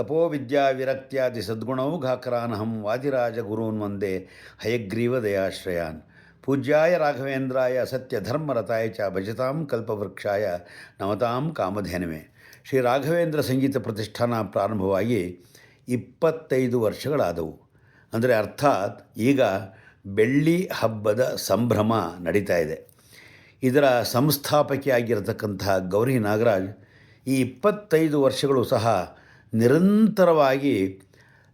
ತಪೋವಿದ್ಯಾ ವಿರಕ್ತ್ಯಾದಿ ಸದ್ಗುಣೌಘಾಕರಾನಹಂ ವಾದಿರಾಜ ಗುರೂನ್ ವಂದೇ ಹಯಗ್ರೀವ ದಯಾಶ್ರಯಾನ್. ಪೂಜ್ಯಾಯ ರಾಘವೇಂದ್ರಾಯ ಸತ್ಯಧರ್ಮರತಾಯ ಚ ಭಜತಾಂ ಕಲ್ಪವೃಕ್ಷಾಯ ನಮತಾಂ ಕಾಮಧೇನವೇ. ಶ್ರೀ ರಾಘವೇಂದ್ರ ಸಂಗೀತ ಪ್ರತಿಷ್ಠಾನ ಪ್ರಾರಂಭವಾಗಿ ಇಪ್ಪತ್ತೈದು ವರ್ಷಗಳಾದವು. ಅಂದರೆ ಅರ್ಥಾತ್ ಈಗ ಬೆಳ್ಳಿ ಹಬ್ಬದ ಸಂಭ್ರಮ ನಡೀತಾ ಇದೆ. ಇದರ ಸಂಸ್ಥಾಪಕಿಯಾಗಿರತಕ್ಕಂತಹ ಗೌರಿ ನಾಗರಾಜ್ ಈ ಇಪ್ಪತ್ತೈದು ವರ್ಷಗಳು ಸಹ ನಿರಂತರವಾಗಿ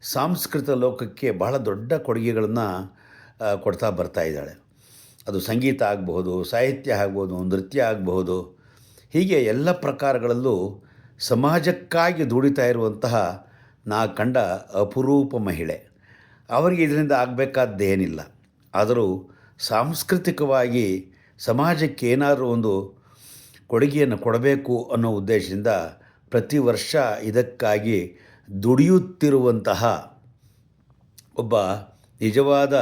ಸಾಂಸ್ಕೃತ ಲೋಕಕ್ಕೆ ಬಹಳ ದೊಡ್ಡ ಕೊಡುಗೆಗಳನ್ನು ಕೊಡ್ತಾ ಬರ್ತಾ ಇದ್ದಾಳೆ. ಅದು ಸಂಗೀತ ಆಗಬಹುದು, ಸಾಹಿತ್ಯ ಆಗ್ಬೋದು ನೃತ್ಯ ಆಗಬಹುದು. ಹೀಗೆ ಎಲ್ಲ ಪ್ರಕಾರಗಳಲ್ಲೂ ಸಮಾಜಕ್ಕಾಗಿ ದುಡಿತಾ ಇರುವಂತಹ ನಾ ಕಂಡ ಅಪರೂಪ ಮಹಿಳೆ. ಅವರಿಗೆ ಇದರಿಂದ ಆಗಬೇಕಾದ್ದೇನಿಲ್ಲ ಆದರೂ ಸಾಂಸ್ಕೃತಿಕವಾಗಿ ಸಮಾಜಕ್ಕೆ ಏನಾದರೂ ಒಂದು ಕೊಡುಗೆಯನ್ನು ಕೊಡಬೇಕು ಅನ್ನೋ ಉದ್ದೇಶದಿಂದ ಪ್ರತಿ ವರ್ಷ ಇದಕ್ಕಾಗಿ ದುಡಿಯುತ್ತಿರುವಂತಹ ಒಬ್ಬ ನಿಜವಾದ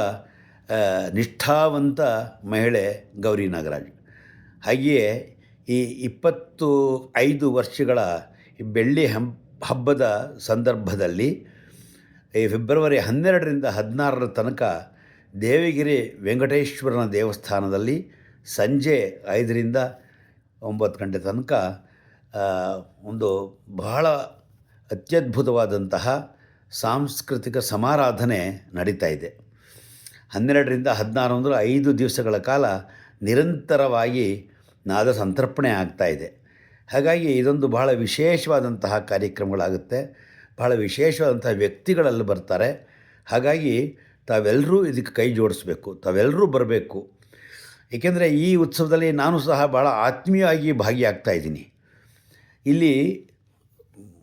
ನಿಷ್ಠಾವಂತ ಮಹಿಳೆ ಗೌರಿ ನಾಗರಾಜ್. ಹಾಗೆಯೇ ಈ ಇಪ್ಪತ್ತು ಐದು ವರ್ಷಗಳ ಬೆಳ್ಳಿ ಹಂ, ಹಬ್ಬದ ಸಂದರ್ಭದಲ್ಲಿ ಈ ಫೆಬ್ರವರಿ ಹನ್ನೆರಡರಿಂದ ಹದಿನಾರರ ತನಕ ದೇವಗಿರಿ ವೆಂಕಟೇಶ್ವರನ ದೇವಸ್ಥಾನದಲ್ಲಿ ಸಂಜೆ ಐದರಿಂದ ಒಂಬತ್ತು ಗಂಟೆ ತನಕ ಒಂದು ಬಹಳ ಅತ್ಯದ್ಭುತವಾದಂತಹ ಸಾಂಸ್ಕೃತಿಕ ಸಮಾರಾಧನೆ ನಡೀತಾ ಇದೆ. ಹನ್ನೆರಡರಿಂದ ಹದಿನಾರು ಅಂದರೆ ಐದು ದಿವಸಗಳ ಕಾಲ ನಿರಂತರವಾಗಿ ನಾದ ಸಂತರ್ಪಣೆ ಆಗ್ತಾ ಇದೆ. ಹಾಗಾಗಿ ಇದೊಂದು ಬಹಳ ವಿಶೇಷವಾದಂತಹ ಕಾರ್ಯಕ್ರಮಗಳಾಗುತ್ತೆ. ಬಹಳ ವಿಶೇಷವಾದಂತಹ ವ್ಯಕ್ತಿಗಳಲ್ಲಿ ಬರ್ತಾರೆ. ಹಾಗಾಗಿ ತಾವೆಲ್ಲರೂ ಇದಕ್ಕೆ ಕೈ ಜೋಡಿಸ್ಬೇಕು. ತಾವೆಲ್ಲರೂ ಬರಬೇಕು. ಏಕೆಂದರೆ ಈ ಉತ್ಸವದಲ್ಲಿ ನಾನು ಸಹ ಭಾಳ ಆತ್ಮೀಯವಾಗಿ ಭಾಗಿಯಾಗ್ತಾ ಇದ್ದೀನಿ. ಇಲ್ಲಿ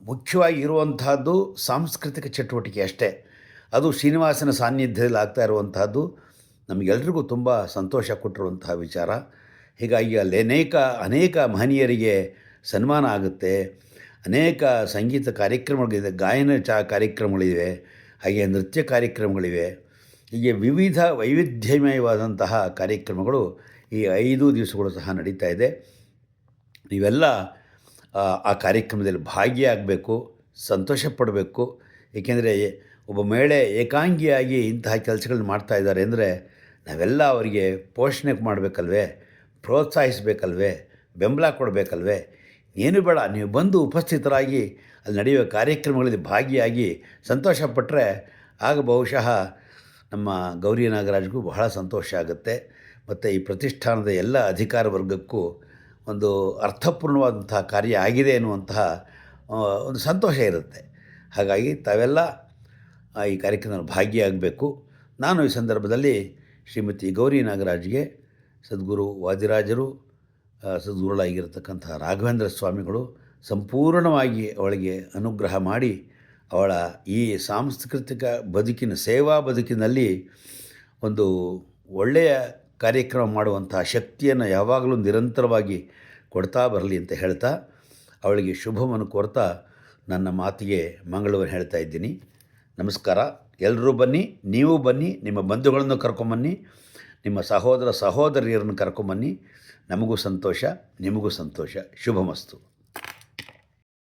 ಮುಖ್ಯವಾಗಿ ಇರುವಂತಹದ್ದು ಸಾಂಸ್ಕೃತಿಕ ಚಟುವಟಿಕೆ ಅಷ್ಟೇ. ಅದು ಶ್ರೀನಿವಾಸನ ಸಾನ್ನಿಧ್ಯದಲ್ಲಿ ಆಗ್ತಾ ಇರುವಂತಹದ್ದು ನಮಗೆಲ್ರಿಗೂ ತುಂಬ ಸಂತೋಷ ಕೊಟ್ಟಿರುವಂತಹ ವಿಚಾರ. ಹೀಗಾಗಿ ಅಲ್ಲಿ ಅನೇಕ ಅನೇಕ ಮಹನೀಯರಿಗೆ ಸನ್ಮಾನ ಆಗುತ್ತೆ. ಅನೇಕ ಸಂಗೀತ ಕಾರ್ಯಕ್ರಮಗಳಿದೆ, ಗಾಯನ ಚಾ ಕಾರ್ಯಕ್ರಮಗಳಿವೆ, ಹಾಗೆ ನೃತ್ಯ ಕಾರ್ಯಕ್ರಮಗಳಿವೆ. ಹೀಗೆ ವಿವಿಧ ವೈವಿಧ್ಯಮಯವಾದಂತಹ ಕಾರ್ಯಕ್ರಮಗಳು ಈ ಐದು ದಿವಸಗಳು ಸಹ ನಡೀತಾ ಇದೆ. ನೀವೆಲ್ಲ ಆ, ಕಾರ್ಯಕ್ರಮದಲ್ಲಿ ಭಾಗಿಯಾಗಬೇಕು ಸಂತೋಷ ಪಡಬೇಕು ಏಕೆಂದರೆ ಒಬ್ಬ ಮಹಿಳೆ ಏಕಾಂಗಿಯಾಗಿ ಇಂತಹ ಕೆಲಸಗಳನ್ನ ಮಾಡ್ತಾ ಇದ್ದಾರೆ ಅಂದರೆ ನಾವೆಲ್ಲ ಅವರಿಗೆ ಪೋಷಣೆ ಮಾಡಬೇಕಲ್ವೇ ಪ್ರೋತ್ಸಾಹಿಸಬೇಕಲ್ವೇ ಬೆಂಬಲ ಕೊಡಬೇಕಲ್ವೇ? ಏನು ಬೇಡ ನೀವು ಬಂದು ಉಪಸ್ಥಿತರಾಗಿ ಅಲ್ಲಿ ನಡೆಯುವ ಕಾರ್ಯಕ್ರಮಗಳಲ್ಲಿ ಭಾಗಿಯಾಗಿ ಸಂತೋಷಪಟ್ಟರೆ ಆಗ ಬಹುಶಃ ನಮ್ಮ ಗೌರಿ ನಾಗರಾಜ್ಗೂ ಬಹಳ ಸಂತೋಷ ಆಗುತ್ತೆ. ಮತ್ತು ಈ ಪ್ರತಿಷ್ಠಾನದ ಎಲ್ಲ ಅಧಿಕಾರ ವರ್ಗಕ್ಕೂ ಒಂದು ಅರ್ಥಪೂರ್ಣವಾದಂತಹ ಕಾರ್ಯ ಆಗಿದೆ ಎನ್ನುವಂತಹ ಒಂದು ಸಂತೋಷ ಇರುತ್ತೆ. ಹಾಗಾಗಿ ತಾವೆಲ್ಲ ಈ ಕಾರ್ಯಕ್ರಮದಲ್ಲಿ ಭಾಗಿಯಾಗಬೇಕು. ನಾನು ಈ ಸಂದರ್ಭದಲ್ಲಿ ಶ್ರೀಮತಿ ಗೌರಿ ನಾಗರಾಜ್ಗೆ ಸದ್ಗುರು ವಾದಿರಾಜರು ಸದ್ಗುರುಗಳಾಗಿರತಕ್ಕಂಥ ರಾಘವೇಂದ್ರ ಸ್ವಾಮಿಗಳು ಸಂಪೂರ್ಣವಾಗಿ ಅವಳಿಗೆ ಅನುಗ್ರಹ ಮಾಡಿ ಅವಳ ಈ ಸಾಂಸ್ಕೃತಿಕ ಬದುಕಿನ, ಸೇವಾ ಬದುಕಿನಲ್ಲಿ ಒಂದು ಒಳ್ಳೆಯ ಕಾರ್ಯಕ್ರಮ ಮಾಡುವಂತಹ ಶಕ್ತಿಯನ್ನು ಯಾವಾಗಲೂ ನಿರಂತರವಾಗಿ ಕೊಡ್ತಾ ಬರಲಿ ಅಂತ ಹೇಳ್ತಾ ಅವಳಿಗೆ ಶುಭವನ್ನು ಕೋರ್ತಾ ನನ್ನ ಮಾತಿಗೆ ಮಂಗಳವನ್ನು ಹೇಳ್ತಾ ಇದ್ದೀನಿ. ನಮಸ್ಕಾರ. ಎಲ್ಲರೂ ಬನ್ನಿ, ನೀವು ಬನ್ನಿ, ನಿಮ್ಮ ಬಂಧುಗಳನ್ನು ಕರ್ಕೊಂಬನ್ನಿ, ನಿಮ್ಮ ಸಹೋದರ ಸಹೋದರಿಯರನ್ನು ಕರ್ಕೊಂಬನ್ನಿ. ನಮಗೂ ಸಂತೋಷ, ನಿಮಗೂ ಸಂತೋಷ. ಶುಭಮಸ್ತು.